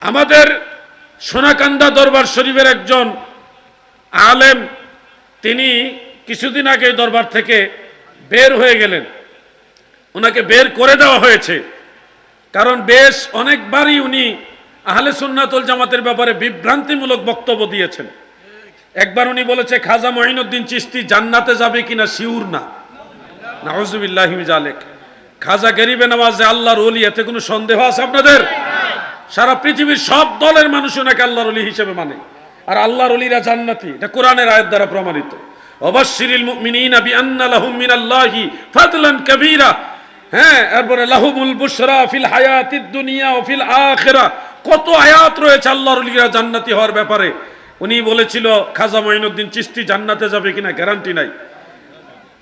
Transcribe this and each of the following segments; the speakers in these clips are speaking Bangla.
আমাদের সোনাকান্দা দরবার শরীফের একজন আলেম, তিনি কিছুদিন আগে দরবার থেকে বের হয়ে গেলেন। ওনাকে বের করে দেওয়া হয়েছে। কারণ বেশ অনেকবারই উনি আহলে সুন্নাতুল জামাতের ব্যাপারে বিভ্রান্তিমূলক বক্তব্য দিয়েছেন। একবার উনি বলেছে, খাজা মঈনুদ্দিন চিস্তি জান্নাতে যাবে কিনা শিউর না। নাউজুবিল্লাহি জালেক খাজা গরিবে নামাজে আল্লাহর ওলি, এতে কোনো সন্দেহ আছে আপনাদের? সারা পৃথিবীর সব দলের মানুষ ওনাকে আল্লাহর অলি হিসেবে মানে। আর আল্লাহর অলিরা জান্নাতি। এটা কোরআনের আয়াত দ্বারা প্রমাণিত। অবশ্যিরিল মুমিনিনা বিআন্না লাহুম মিনাল্লাহি ফাদলান কাবীরা। হ্যাঁ এরপরে লাহুমুল বুশরা ফিল হায়াতিদ দুনিয়া ও ফিল আখিরা। কত আয়াত রয়েছে আল্লাহর অলিরা জান্নাতি হওয়ার ব্যাপারে। উনি বলেছিল, খাজা মঈনুদ্দিন চিস্তি জান্নাতে যাবে কিনা গ্যারান্টি নাই।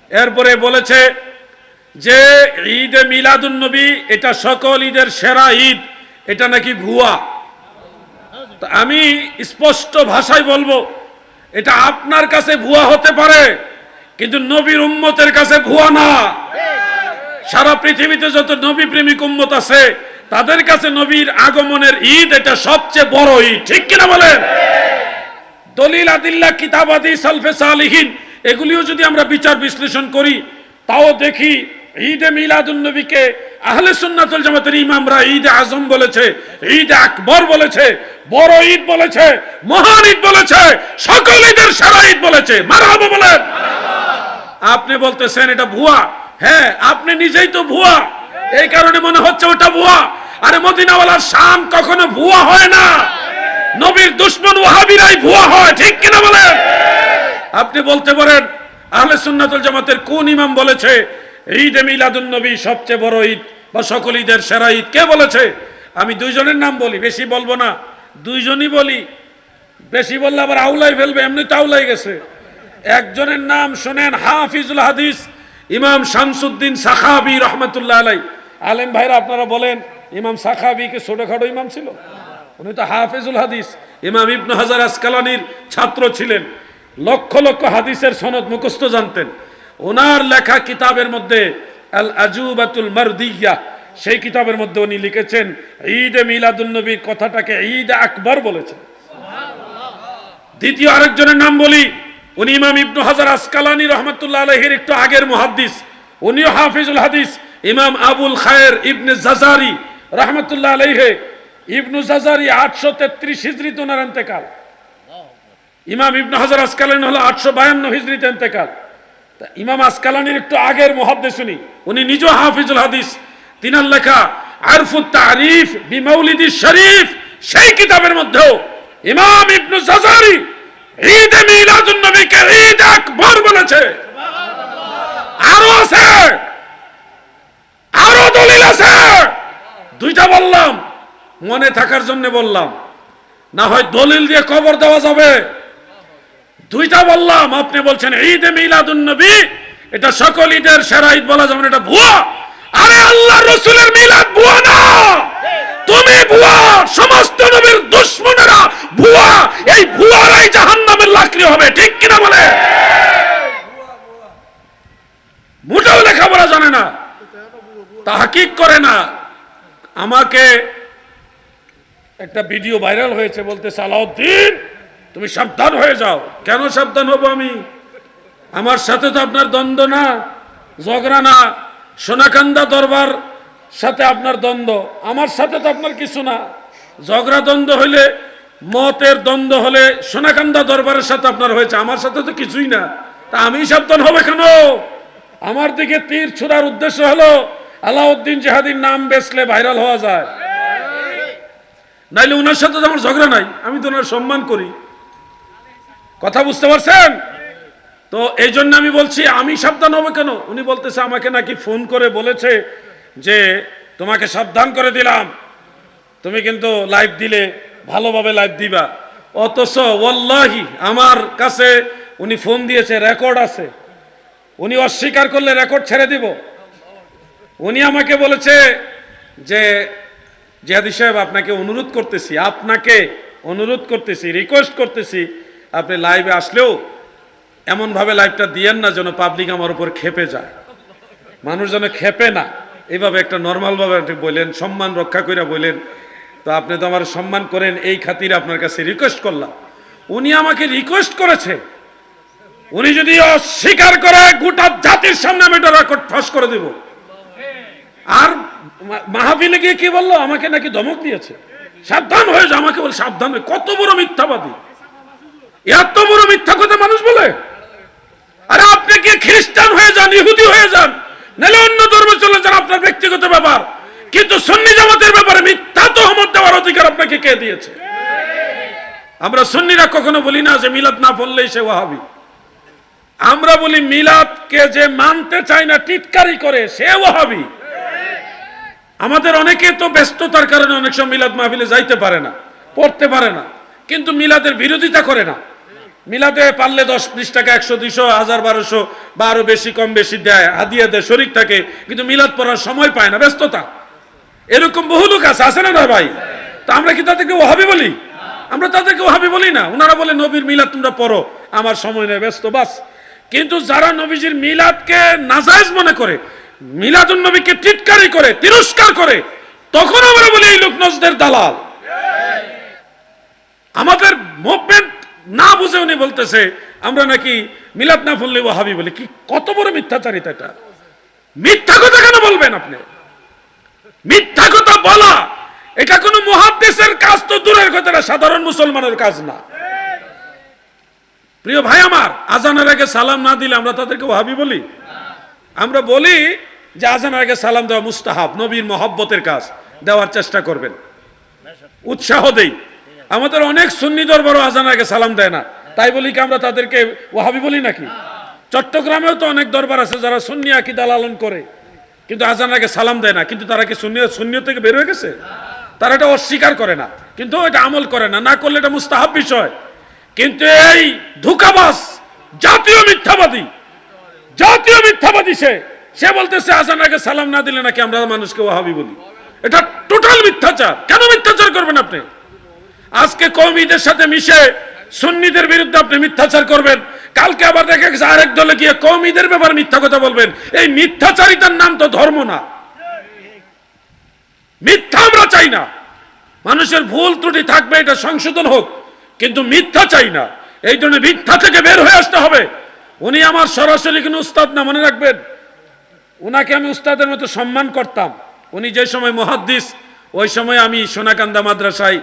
এরপরে বলেছে যে ঈদে মিলাদুন নবী, এটা সকল ঈদের সেরা ঈদ। এটা নাকি ভুয়া? আমি স্পষ্ট ভাষায় বলব, এটা আপনার কাছে ভুয়া হতে পারে, কিন্তু নবীর উম্মতের কাছে ভুয়া না। সারা পৃথিবীতে যত নবী প্রেমিক উম্মত আছে, তাদের কাছে নবীর আগমনের ঈদ এটা সবচেয়ে বড় ঈদ। ঠিক কিনা বলেন? দলিল, আদিল্লা কিতাবাদি সালফে সালিহীন, এগুলিও যদি আমরা বিচার বিশ্লেষণ করি, তাও দেখি ঈদে মিলাদুন নবীকে আহলে সুন্নাতুল জামাতের ইমামরা ঈদ আজম বলেছে, ঈদ আকবর বলেছে, বড় ঈদ বলেছে, মহান ঈদ বলেছে, সকল ঈদের সারা ঈদ বলেছে। মারহাবা বলেন। আপনি বলতেছেন এটা ভুয়া। হ্যাঁ আপনি নিজেই তো ভুয়া। এই কারণে মনে হচ্ছে ওটা ভুয়া। আরে মদিনাওয়ালার শান কখনো ভুয়া হয় না। নবীর দুশ্মন ওয়াহাবিরাই ভুয়া হয়, ঠিক কিনা বলেন? আপনি বলতে পারেন, আহলে সুন্নাতুল জামাতের কোন ইমাম বলেছে ঈদ মিলাদুন নবী সবচেয়ে বড় ঈদ বা সকল ঈদের সেরা ঈদ। কে বলেছে? আমি দুইজনের নাম বলি, বেশি বলব না। দুইজনই বলি। বেশি বললে আবার আউলাই ফেলবে, এমনি তো আউলাই গেছে। একজনের নাম শোনেন হাফিজুল হাদিস, ইমাম শামসুদ্দিন সাখাবি রহমতুল্লাহ আলাই আলেম ভাইরা, আপনারা বলেন, ইমাম সাখাবি কি ছোটখাটো ইমাম ছিল? উনি তো হাফিজুল হাদিস, ইমাম ইবনু হাজার আসকালানির ছাত্র ছিলেন। লক্ষ লক্ষ হাদিসের সনদ মুখস্থ জানতেন। ওনার লেখা কিতাবের মধ্যে আল আজুবাতুল মারদিয়া সেই কিতাবের মধ্যে উনি লিখেছেন ঈদ এ মিলাদুল নবীর কথাটাকে ঈদ আকবর বলেছেন। দ্বিতীয় আরেকজনের নাম বলি উনি ইমাম ইবনু হাজার আসকালানি রহমতুল্লাহ আলহের একটু আগের মুহাদ্দিস উনিও হাফিজুল হাদিস ইমাম আবুল খায়ের ইবনে জাজারি রহমতুল্লাহ আলহে ইবনু জাজারি আটশো তেত্রিশ হিজড়ি ওনার এন্তেকাল। ইমাম ইবনু হাজার আসকালানি হলো আটশো বায়ান্ন হিজড়িতে এন্তেকাল। তা ইমাম আসকালানির একটু আগের মুহাদ্দিস শুনি। উনি নিজ হাফিজুল হাদিস। তিনার লেখা, আরফুত তারিফ বিমৌলিদি শরীফ, সেই কিতাবের মধ্যেও ইমাম ইবনু জাজারি ঈদ মিলাদুন নবীকে ঈদ আকবর বলেছে। আরও আছে। আরও দলিল আছে। দুইটা বললাম, মনে থাকার জন্য বললাম। না হয় দলিল দিয়ে কবর দেওয়া যাবে। দুইটা বললাম, আপনি বলছেন ঈদ মিলাদুন নবী, এটা সকল ঈদের সেরা ঈদ বলা যাবে এটা ভুয়া। আরে আল্লাহ রসুলের মিলাদ ভুয়া না। তুমি ভুয়া, সমস্ত নবীর দুশ্মনেরা ভুয়া। এই ভুয়ারাই জাহান্নামের লাকড়ি হবে, ঠিক কিনা বলে? মোটেও লেখাপড়া জানে না, তাহাকিক করে না। আমাকে একটা ভিডিও ভাইরাল হয়েছে বলতে সালাউদ্দিন তুমি সাবধান হয়ে যাও। কেন সাবধান হব আমি? আমার সাথে তো আপনার দ্বন্দ্ব না, ঝগড়া না। সোনাকান্দা দরবার সাথে আপনার দ্বন্দ্ব। আমার সাথে তো আপনার কিছু না। ঝগড়া দ্বন্দ্ব হইলে, মতের দ্বন্দ্ব হলে সোনাকান্দা দরবারের সাথে আপনার হয়েছে। আমার সাথে তো কিছুই না। তা আমি সাবধান হবে কেন? আমার দিকে তীর ছুড়ার উদ্দেশ্য হলো, আলাউদ্দিন জাহাদির নাম বেচলে ভাইরাল হওয়া যায়। নাইলে ওনার সাথে তো আমার ঝগড়া নাই। আমি তো ওনার সম্মান করি। কথা বুঝতে পারছেন? তো এই জন্য আমি বলছি, আমি সাবধান হব কেন? উনি বলতেছে, আমাকে নাকি ফোন করে বলেছে যে, তোমাকে সাবধান করে দিলাম। তুমি কিন্তু লাইভ দিলে, ভালোভাবে লাইভ দিবা। অথচ ওয়াল্লাহি, আমার কাছে উনি ফোন দিয়েছে, রেকর্ড আছে। উনি অস্বীকার করলে রেকর্ড ছেড়ে দিব। উনি আমাকে বলেছে যে, জিয়াদি সাহেব, আপনাকে অনুরোধ করতেছি, আপনাকে অনুরোধ করতেছি রিকোয়েস্ট করতেছি আপনি লাইভে আসলেও এমনভাবে লাইভটা দিয়েন না যেন পাবলিক আমার উপর খেপে যায়। মানুষ যেন খেপে না। এইভাবে একটা নর্মালভাবে বললেন সম্মান রক্ষা করে বললেন তো আপনি তো আমার সম্মান করেন, এই খাতিরে আপনার কাছে রিকোয়েস্ট করলাম। উনি আমাকে রিকোয়েস্ট করেছে। উনি যদি অস্বীকার করে, গোটা জাতির সামনে আমি এটা রেকর্ড ফাঁস করে দেব। আর মা- মাহফিলে গিয়ে কি বলল? আমাকে নাকি ধমক দিয়েছে। সাবধান হয়ে যা, আমাকে বলে সাবধান কত বড় মিথ্যাবাদী। এত বড় মিথ্যা কথা মানুষ বলে? আরে আপনি কি খ্রিস্টান হয়ে যান, ইহুদি হয়ে যান? নাহলে অন্য ধর্মে চলে যান, আপনার ব্যক্তিগত ব্যাপার। কিন্তু সুন্নি জামাতের ব্যাপারে মিথ্যা তহমত দেওয়ার অধিকার আপনাকে কে দিয়েছে? আমরা সুন্নিরা কখনো বলি না যে মিলাদ না পড়লেই সে ওয়াহাবি। আমরা বলি মিলাদকে যে মানতে চায় না, টিটকারি করে, সে ওয়াহাবি। আমাদের অনেকে তো ব্যস্ততার কারণে অনেক সময় মিলাদ মাহফিলে যাইতে পারে না, পড়তে পারে না। কিন্তু মিলাদের বিরোধিতা করে না। মিলাদে পারলে দশ বিশ টাকা একশো, দুইশো, হাজার, বারোশো, বা আরও বেশি, কম, বেশি দেয়, হাদিয়া দেয়, শরিক থাকে, কিন্তু মিলাদ পড়ার সময় পায় না, ব্যস্ততা। এরকম বহু লোক আছে আছে না না ভাই? তা আমরা কি তাদেরকে ওহাবি বলি? আমরা তাদেরকে ওহাবি বলি না। ওনারা বলে, নবীর মিলাদ তোমরা পড়ো, আমার সময় নেই, ব্যস্ত, বাস। কিন্তু যারা নবীজির মিলাদকে নাজায়েজ মনে করে, মিলাদুন নবীকে টিটকারি করে, তিরস্কার করে, তখন আমরা বলি, এই লোক নজদের দালাল। আমাদের মুভমেন্ট না বুঝে উনি বলতেছে, আমরা নাকি মিলাদ না বললে ওহাবি বলি। কি, কত বড় মিথ্যাচারিতা এটা। মিথ্যা কথা কেন বলবেন আপনি? মিথ্যা কথা বলা, এটা কোনো মহাদেশের কাজ তো দূরের কথা সাধারণ মুসলমানের কাজ না। প্রিয় ভাই আমার, আজানের আগে সালাম না দিলে আমরা তাদেরকে ওহাবি বলি? আমরা বলি যে আজানের আগে সালাম দেওয়া মুস্তাহাব, নবীর মহব্বতের কাজ, দেওয়ার চেষ্টা করবেন। উৎসাহ দেই। আমাদের অনেক সুন্নি দরবার আজানের আগে সালাম দেয় না। তাই বলি কি আমরা তাদেরকে ওহাবি বলি নাকি? চট্টগ্রামেও তো অনেক দরবার আছে যারা সুন্নি আকিদা লালন করে, কিন্তু আজান আগে সালাম দেয় না। কিন্তু তারা কি শূন্য শূন্য থেকে বের হয়ে গেছে? তারা এটা অস্বীকার করে না। কিন্তু এটা আমল করে না। না করলে এটা মুস্তাহাব বিষয়। কিন্তু এই ধোকাবাস জাতীয় মিথ্যাবাদী জাতীয় মিথ্যাবাদী সে সে বলতেছে, আজান আগে সালাম না দিলে নাকি আমরা মানুষকে ওয়াহাবি বলি? এটা টোটাল মিথ্যাচার। কেন মিথ্যাচার করবেন আপনি? আজকে কৌমিদের সাথে মিশে সুন্নিদের বিরুদ্ধে আপনি মিথ্যাচার করবেন। কালকে আবার দেখা গেছে আরেক দলে গিয়ে কৌমিদের ব্যাপারে মিথ্যা কথা বলবেন। এই মিথ্যাচারিতার নাম তো ধর্ম না। মিথ্যা আমরা চাই না। মানুষের ভুল ত্রুটি থাকবে, এটা সংশোধন হোক, কিন্তু মিথ্যা চাই না। এই জন্য মিথ্যা থেকে বের হয়ে আসতে হবে। উনি আমার সরাসরি কোনো উস্তাদ না, মনে রাখবেন? ওনাকে আমি উস্তাদের মতো সম্মান করতাম। উনি যে সময় মহাদ্দিস, ওই সময় আমি সোনাকান্দা মাদ্রাসায়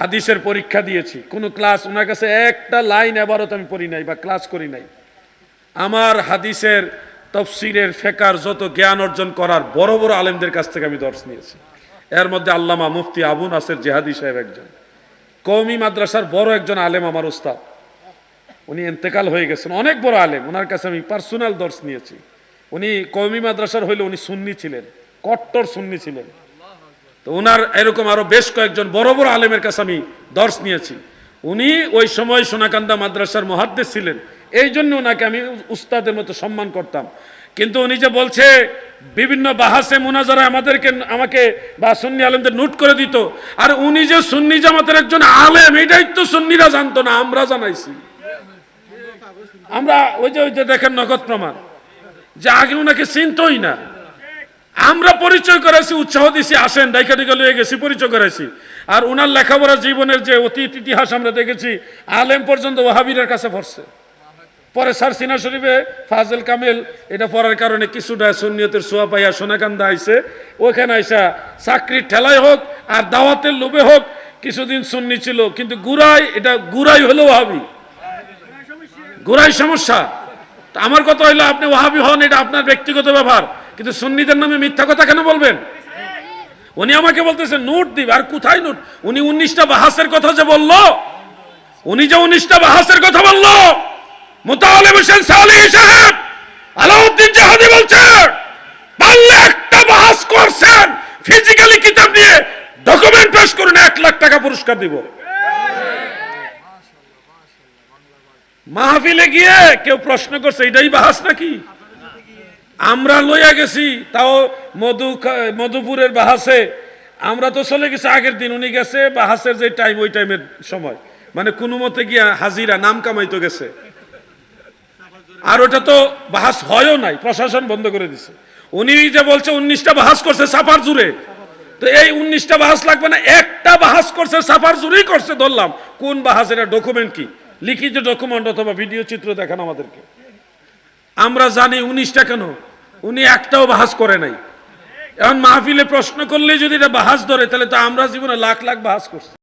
হাদিসের পরীক্ষা দিয়েছি। কোনো ক্লাস ওনার কাছে একটা লাইন এবারও তো আমি পড়ি নাই বা ক্লাস করি নাই। আমার হাদিসের তফসিরের ফেকার যত জ্ঞান অর্জন করার বড় বড় আলেমদের কাছ থেকে আমি দর্শ নিয়েছি। এর মধ্যে আল্লামা মুফতি আবু নাসের জেহাদি সাহেব একজন। কৌমি মাদ্রাসার বড় একজন আলেম আমার উস্তাদ উনি এন্তেকাল হয়ে গেছেন, অনেক বড় আলেম। ওনার কাছে আমি পার্সোনাল দর্শ নিয়েছি। উনি কৌমি মাদ্রাসার হইলে উনি সুন্নি ছিলেন, কট্টর সুন্নি ছিলেন। তো ওনার এরকম আরও বেশ কয়েকজন বড় বড় আলেমের কাছে আমি দর্শ নিয়েছি। উনি ওই সময় সোনাকান্দা মাদ্রাসার মহাদ্দেশ ছিলেন। এই জন্য ওনাকে আমি উস্তাদের মতো সম্মান করতাম। কিন্তু উনি যে বলছে, বিভিন্ন বাহাসে মুনাজারা আমাদেরকে, আমাকে বা সুন্নি আলেমদের নোট করে দিত। আর উনি যে সুন্নি জামাতের একজন আলেম, এটাই তো সুন্নিরা জানতো না, আমরা জানাইছি। আমরা ওই যে ওই যে দেখেন নগদ প্রমাণ। যে আগে ওনাকে চিনতই না। আমরা পরিচয় করেছি উৎসাহ দিছি, আসেন, ডাইকা ডিকা লয়ে গেছি, পরিচয় করেছি আর উনার লেখাপড়া জীবনের যে অতীত, ইতিহাস আমরা দেখেছি, আলেম পর্যন্ত ওয়াহাবিরের কাছে পড়ছে। পরে স্যার সিনা শরীফে ফাজল কামেল, এটা পড়ার কারণে কিছুটা সুন্নিয়তের সোয়া পাইয়া সোনাকান্দা আইসে ওইখানে আইসা চাকরির ঠেলায় হোক, আর দাওয়াতের লোভে হোক, কিছুদিন সুন্নি ছিল, কিন্তু গুড়াই, এটা গুড়াই হলো ওয়াহাবি গুড়াই সমস্যা। আমার কথা হইল, আপনি ওহাবি হন, এটা আপনার ব্যক্তিগত ব্যাপার। কিন্তু সুন্নিদের নামে মিথ্যা কথা কেন বলবেন? উনি আমাকে বলতেছে নোট দিবে। আর কোথায় নোট? উনি উনিশটা বাহাসের কথা যে বলল, উনি যে উনিশটা বাহাসের কথা বলল, মোতালেব হোসেন সালি সাহেব, আলাউদ্দিন জাহাদি বলছে, পারলে একটা বাহাস করছেন ফিজিক্যালি কিতাব নিয়ে ডকুমেন্ট পেশ করুন, এক লাখ টাকা পুরস্কার দিব। মাহফিলে গিয়ে কেউ প্রশ্ন করছে, এটাই বাহাস নাকি? আমরা লইয়া গেছি, তাও মধু মধুপুরের বাহাসে। আমরা তো চলে গেছি আগের দিন, উনি গেছে বাহাসের যে টাইম ওই টাইমের সময়। মানে কোনো মতে গিয়া হাজিরা, নাম কামাইতে গেছে। আর ওটা তো বাহাস হয়ও নাই, প্রশাসন বন্ধ করে দিছে। উনি যে বলছে উনিশটা বাহাস করছে সাফার জুড়ে। তো এই উনিশটা বাহাস লাগবে না, একটা বাহাস করছে সাফার জুড়েই করছে, ধরলাম। কোন বাহাস এটা ডকুমেন্ট কি? লিখিত ডকুমেন্ট অথবা ভিডিও চিত্র দেখান আমাদেরকে। আমরা জানি উনিশটা কেন? উনি একটাও বাহাস করে নাই। এখন মাহফিলে প্রশ্ন করলে যদি এটা বাহাস ধরে, তাহলে তো আমরা জীবনে লাখ লাখ বাহাস করছি।